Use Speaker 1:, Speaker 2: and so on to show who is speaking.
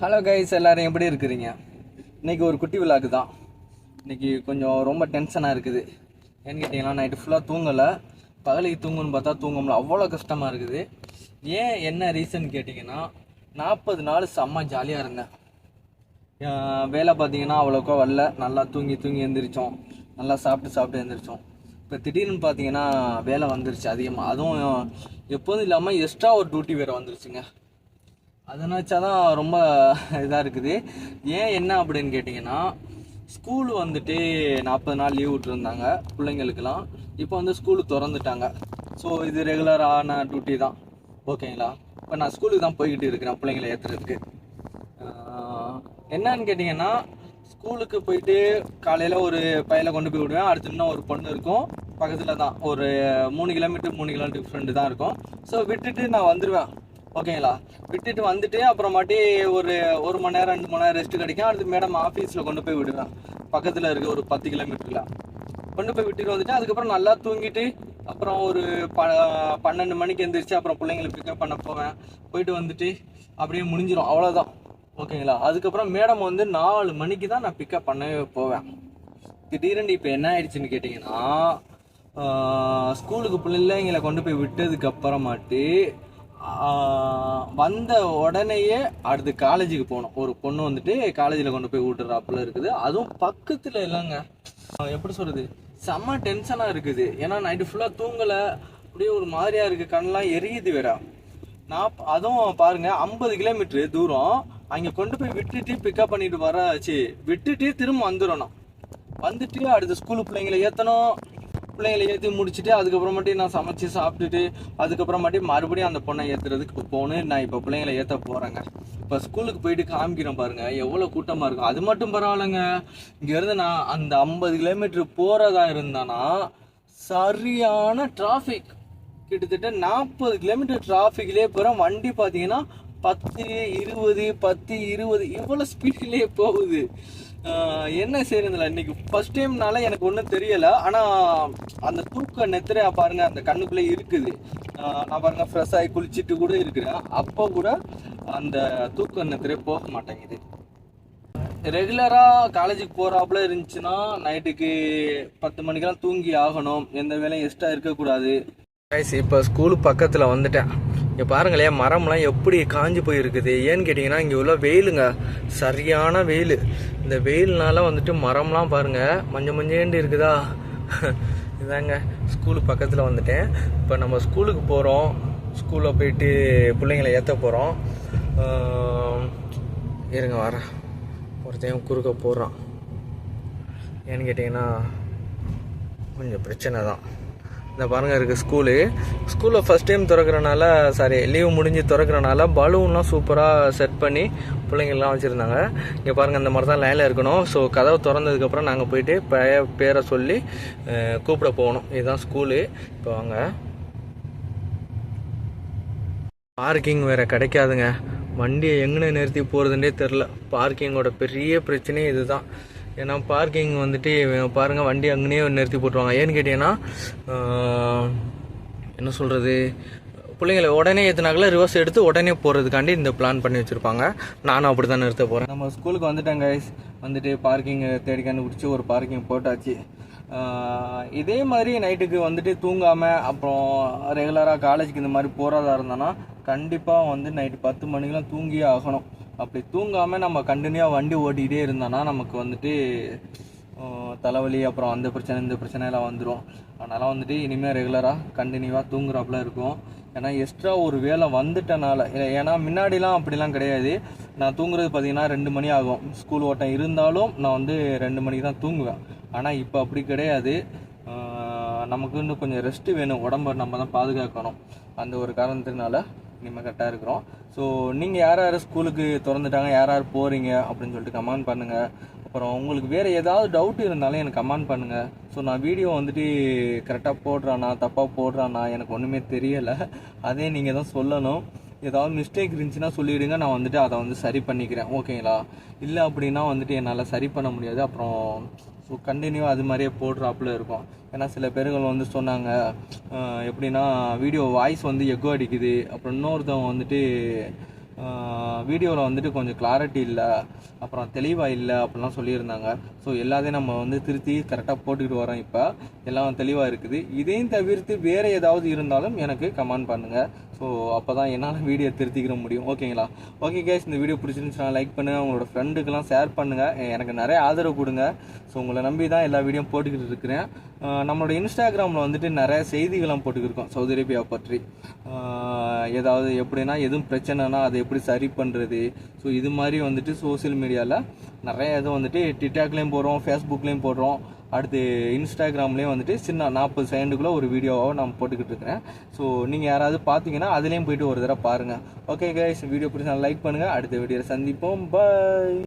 Speaker 1: Hello guys எல்லாரும் எப்படி இருக்கிறீங்க? இன்னைக்கு ஒரு குட்டி விழாக்கு தான். இன்னைக்கு கொஞ்சம் ரொம்ப டென்ஷனாக இருக்குது. ஏன்னு கேட்டிங்கன்னா நைட்டு ஃபுல்லாக தூங்கலை. பகலுக்கு தூங்குன்னு பார்த்தா தூங்க முடியல அவ்வளோ கஷ்டமாக இருக்குது. ஏன் என்ன ரீசன் கேட்டிங்கன்னா நாற்பது நாள் செம்ம ஜாலியாக இருந்தேன். வேலை பார்த்தீங்கன்னா அவ்வளோக்கா வரல. நல்லா தூங்கி தூங்கி எழுந்திரிச்சோம் நல்லா சாப்பிட்டு சாப்பிட்டு எழுந்திரிச்சோம் இப்போ திடீர்னு பார்த்தீங்கன்னா வேலை வந்துருச்சு அதிகமாக அதுவும் எப்போதும் இல்லாமல் எக்ஸ்ட்ரா ஒரு டியூட்டி வேறு வந்துருச்சுங்க. அதை நினச்சா தான் ரொம்ப இதாக இருக்குது. ஏன் என்ன அப்படின்னு கேட்டிங்கன்னா ஸ்கூல் வந்துட்டு நாற்பது நாள் லீவ் விட்டுருந்தாங்க பிள்ளைங்களுக்கெல்லாம். இப்போ வந்து ஸ்கூலு திறந்துட்டாங்க. ஸோ இது ரெகுலரான டியூட்டி தான். ஓகேங்களா இப்போ நான் ஸ்கூலுக்கு தான் போய்கிட்டு இருக்கிறேன் பிள்ளைங்களை ஏற்றுறதுக்கு என்னன்னு கேட்டிங்கன்னா ஸ்கூலுக்கு போயிட்டு காலையில் ஒரு பையில கொண்டு போய் விடுவேன். அடுத்து இன்னும் ஒரு பொண்ணு இருக்கும். பக்கத்தில் தான் ஒரு மூணு கிலோமீட்டர் மூணு கிலோமீட்டர் ஃப்ரெண்டு தான் இருக்கும். ஸோ விட்டுட்டு நான் வந்துடுவேன் ஓகேங்களா? விட்டுட்டு வந்துட்டு அப்புறமாட்டி ஒரு ஒரு மணி நேரம் ரெண்டு மணி நேரம் ரெஸ்ட் கிடைக்கும். அடுத்து மேடம் ஆஃபீஸில் கொண்டு போய் விடுவேன் பக்கத்தில் இருக்க ஒரு பத்து கிலோமீட்டரில் கொண்டு போய் விட்டுட்டு வந்துட்டு அதுக்கப்புறம் நல்லா தூங்கிட்டு அப்புறம் ஒரு ப பன்னெண்டு மணிக்கு எந்திரிச்சு அப்புறம் பிள்ளைங்களை பிக்கப் பண்ண போவேன். போயிட்டு வந்துட்டு அப்படியே முடிஞ்சிடும் அவ்வளோதான் ஓகேங்களா? அதுக்கப்புறம் மேடம் வந்து நாலு மணிக்கு தான் நான் பிக்கப் பண்ணவே போவேன். திடீர்னு இப்போ என்ன ஆயிடுச்சுன்னு கேட்டிங்கன்னா ஸ்கூலுக்கு பிள்ளைங்களை கொண்டு போய் விட்டதுக்கு அப்புறமாட்டு வந்த உடனேயே அடுத்து காலேஜுக்கு போனோம். ஒரு பொண்ணு வந்துட்டு காலேஜில் கொண்டு போய் விட்டுறாப்புல இருக்குது. அதுவும் பக்கத்தில் இல்லைங்க. எப்படி சொல்கிறது செம்ம டென்ஷனாக இருக்குது. ஏன்னா நைட்டு ஃபுல்லாக தூங்கலை. அப்படியே ஒரு மாதிரியாக இருக்குது கண்ணெலாம் எரியுது வேற. நான் அதுவும் பாருங்க ஐம்பது கிலோமீட்ரு தூரம். அங்கே கொண்டு போய் விட்டுட்டு பிக்கப் பண்ணிட்டு வராச்சு. விட்டுட்டு திரும்ப வந்துடணும். வந்துட்டு அடுத்த ஸ்கூல் பிள்ளைங்களை ஏற்றணும் பிள்ளைங்களை ஏற்றி முடிச்சுட்டு அதுக்கப்புறமாட்டி நான் சமைச்சு சாப்பிட்டுட்டு அதுக்கப்புறமாட்டி மறுபடியும் அந்த பொண்ணை ஏற்றுறதுக்கு போகணும் நான் இப்போ பிள்ளைங்களை ஏற்ற போகிறேங்க இப்போ ஸ்கூலுக்கு போயிட்டு காமிக்கிறேன் பாருங்க. எவ்வளோ கூட்டமாக இருக்கும். அது மட்டும் பரவாயில்லைங்க. இங்கேருந்து நான் அந்த ஐம்பது கிலோமீட்டர் போகிறதா இருந்தானா சரியான டிராஃபிக் கிட்டத்தட்ட நாற்பது கிலோமீட்டர் டிராஃபிக்லேயே போகிறோம் வண்டி பார்த்தீங்கன்னா பத்து இருபது பத்து இருபது இவ்வளோ ஸ்பீட்லேயே போகுது. என்ன செய்யறதுல இன்னைக்கு ஃபர்ஸ்ட் டைம்னால எனக்கு ஒன்றும் தெரியலை. ஆனால் அந்த தூக்க நெத்திரையா பாருங்க அந்த கண்ணுக்குள்ளே இருக்குது. நான் பாருங்க ஃப்ரெஷ் ஆகி குளிச்சுட்டு கூட இருக்கிறேன். அப்போ கூட அந்த தூக்க நெத்திரை போக மாட்டேங்குது. ரெகுலராக காலேஜுக்கு போகிறாப்புல இருந்துச்சுன்னா நைட்டுக்கு பத்து மணிக்கெல்லாம் தூங்கி ஆகணும். எந்த வேலையும் எக்ஸ்ட்ரா இருக்கக்கூடாது. கைஸ் இப்போ ஸ்கூல் பக்கத்தில் வந்துட்டேன். இங்கே பாருங்களேன் மரம்லாம் எப்படி காஞ்சி போயிருக்குது. ஏன்னு கேட்டிங்கன்னா இங்கே உள்ள வெயிலுங்க. சரியான வெயில். இந்த வெயில்னால வந்துட்டு மரம்லாம் பாருங்கள் மஞ்ச மஞ்சேண்டு இருக்குதா? இதாங்க ஸ்கூலு பக்கத்தில் வந்துட்டேன். இப்போ நம்ம ஸ்கூலுக்கு போகிறோம் ஸ்கூலில் போயிட்டு பிள்ளைங்களை ஏற்ற போகிறோம் இருங்க வரேன். ஒருத்தையும் குறுக்க போடுறான் ஏன்னு கேட்டிங்கன்னா கொஞ்சம் பிரச்சனை தான். இந்த பாருங்க இருக்குது ஸ்கூலு ஸ்கூலில் ஃபஸ்ட் டைம் திறக்கிறனால சாரி லீவு முடிஞ்சு திறக்கிறனால பலூன்லாம் சூப்பராக செட் பண்ணி பிள்ளைங்கள்லாம் வச்சுருந்தாங்க. இங்கே பாருங்கள் இந்த மாதிரி தான் லைனில் இருக்கணும். ஸோ கதவை திறந்ததுக்கப்புறம் நாங்கள் போயிட்டு பழைய பேரை சொல்லி கூப்பிட போகணும். இதுதான் ஸ்கூலு இப்போ வாங்க. பார்க்கிங் வேறு கிடைக்காதுங்க. வண்டியை எங்கே நிறுத்தி போகிறதுனே தெரில பார்க்கிங்கோட பெரிய பிரச்சனையே இதுதான். ஏன்னா பார்க்கிங் வந்துட்டு பாருங்கள் பாருங்க வண்டி அங்கேயே நிறுத்தி போட்டுருவாங்க. ஏன்னு கேட்டிங்கன்னா என்ன சொல்கிறது பிள்ளைங்களை உடனே ஏற்றுனாக்கல ரிவர்ஸ் எடுத்து உடனே போகிறதுக்காண்டி இந்த பிளான் பண்ணி வச்சுருப்பாங்க. நானும் அப்படி தான் நிறுத்த போகிறேன் நம்ம ஸ்கூலுக்கு வந்துட்டேன் கைஸ் வந்துட்டு பார்க்கிங் தேடி கண்டுபிடிச்சி ஒரு பார்க்கிங் போட்டாச்சு. இதே மாதிரி நைட்டுக்கு வந்துட்டு தூங்காமல் அப்புறம் ரெகுலராக காலேஜுக்கு இந்த மாதிரி போகிறதா இருந்தோன்னா கண்டிப்பாக வந்து நைட்டு பத்து மணிக்கெலாம் தூங்கியே ஆகணும். அப்படி தூங்காமல் நம்ம கண்டினியூவாக வண்டி ஓட்டிகிட்டே இருந்தோன்னா நமக்கு வந்துட்டு தலைவலி அப்புறம் அந்த பிரச்சனை இந்த பிரச்சனை எல்லாம் வந்துடும் அதனால் வந்துட்டு இனிமேல் ரெகுலராக கண்டினியூவாக தூங்குறாப்புல இருக்கும். ஏன்னா எக்ஸ்ட்ரா ஒரு வேலை வந்துட்டனால ஏன்னா முன்னாடிலாம் அப்படிலாம் கிடையாது. நான் தூங்குறது பார்த்தீங்கன்னா ரெண்டு மணி ஆகும். ஸ்கூல் ஓட்டம் இருந்தாலும் நான் வந்து ரெண்டு மணிக்கு தான் தூங்குவேன். ஆனால் இப்போ அப்படி கிடையாது. நமக்கு இன்னும் கொஞ்சம் ரெஸ்ட்டு வேணும். உடம்ப நம்ம தான் பாதுகாக்கணும். அந்த ஒரு காரணத்தினால நம்ம கரெக்டாக இருக்கிறோம். ஸோ நீங்கள் யார் யார் ஸ்கூலுக்கு திறந்துட்டாங்க யார் யார் போகிறீங்க அப்படின்னு சொல்லிட்டு கமெண்ட் பண்ணுங்கள் அப்புறம் உங்களுக்கு வேறு ஏதாவது டவுட் இருந்தாலும் எனக்கு கமெண்ட் பண்ணுங்கள் ஸோ நான் வீடியோ வந்துட்டு கரெக்டாக போடுறானா தப்பாக போடுறானா எனக்கு ஒன்றுமே தெரியலை. அதே நீங்கள் தான் சொல்லணும். ஏதாவது மிஸ்டேக் இருந்துச்சுன்னா சொல்லிவிடுங்க நான் வந்துட்டு அதை வந்து சரி பண்ணிக்கிறேன். ஓகேங்களா இல்லை அப்படின்னா வந்துட்டு என்னால் சரி பண்ண முடியாது. அப்புறம் ஸோ கண்டினியூவாக அது மாதிரியே போடுறாப்புல இருக்கும். ஏன்னா சில பேர்கள் வந்து சொன்னாங்க எப்படின்னா வீடியோ வாய்ஸ் வந்து எக்கோ அடிக்குது. அப்புறம் இன்னொருத்தவங்க வந்துட்டு வீடியோவில் வந்துட்டு கொஞ்சம் கிளாரிட்டி இல்லை அப்புறம் தெளிவாக இல்லை அப்படிலாம் சொல்லியிருந்தாங்க. ஸோ எல்லாத்தையும் நம்ம வந்து திருத்தி கரெக்டாக போட்டுக்கிட்டு வரோம் இப்போ. எல்லாம் தெளிவாக இருக்குது. இதையும் தவிர்த்து வேறு ஏதாவது இருந்தாலும் எனக்கு கமெண்ட் பண்ணுங்கள் ஸோ அப்போ தான் என்னால் வீடியோ திருத்திக்கிற முடியும். ஓகேங்களா ஓகே கேஸ் இந்த வீடியோ பிடிச்சிருந்துச்சுன்னா லைக் பண்ணுங்கள் உங்களோட ஃப்ரெண்டுக்கெல்லாம் ஷேர் பண்ணுங்கள் எனக்கு நிறைய ஆதரவு கொடுங்க. ஸோ உங்களை நம்பி தான் எல்லா வீடியோ போட்டுக்கிட்டு இருக்கிறேன். நம்மளோட இன்ஸ்டாகிராமில் வந்துட்டு நிறைய செய்திகள்லாம் போட்டுக்கிருக்கோம் சவுதி அரேபியா பற்றி. ஏதாவது எப்படின்னா எதுவும் பிரச்சனைனா அதை எப்படி சரி பண்ணுறது ஸோ இது மாதிரி வந்துட்டு சோஷியல் மீடியாவில் நிறைய இது வந்துட்டு டிக்டாக்லேயும் போடுறோம் ஃபேஸ்புக்லேயும் போடுறோம். அடுத்து இன்ஸ்டாகிராம்லேயும் வந்துட்டு சின்ன நாற்பது செகண்டுக்குள்ளே ஒரு வீடியோவாக நான் போட்டுக்கிட்டு இருக்கிறேன். ஸோ நீங்கள் யாராவது பார்த்தீங்கன்னா அதுலேயும் போயிட்டு ஒரு தடவை பாருங்கள் ஓகே கைஸ் வீடியோ பிடிச்சா லைக் பண்ணுங்கள் அடுத்த வீடியோவில் சந்திப்போம். பாய்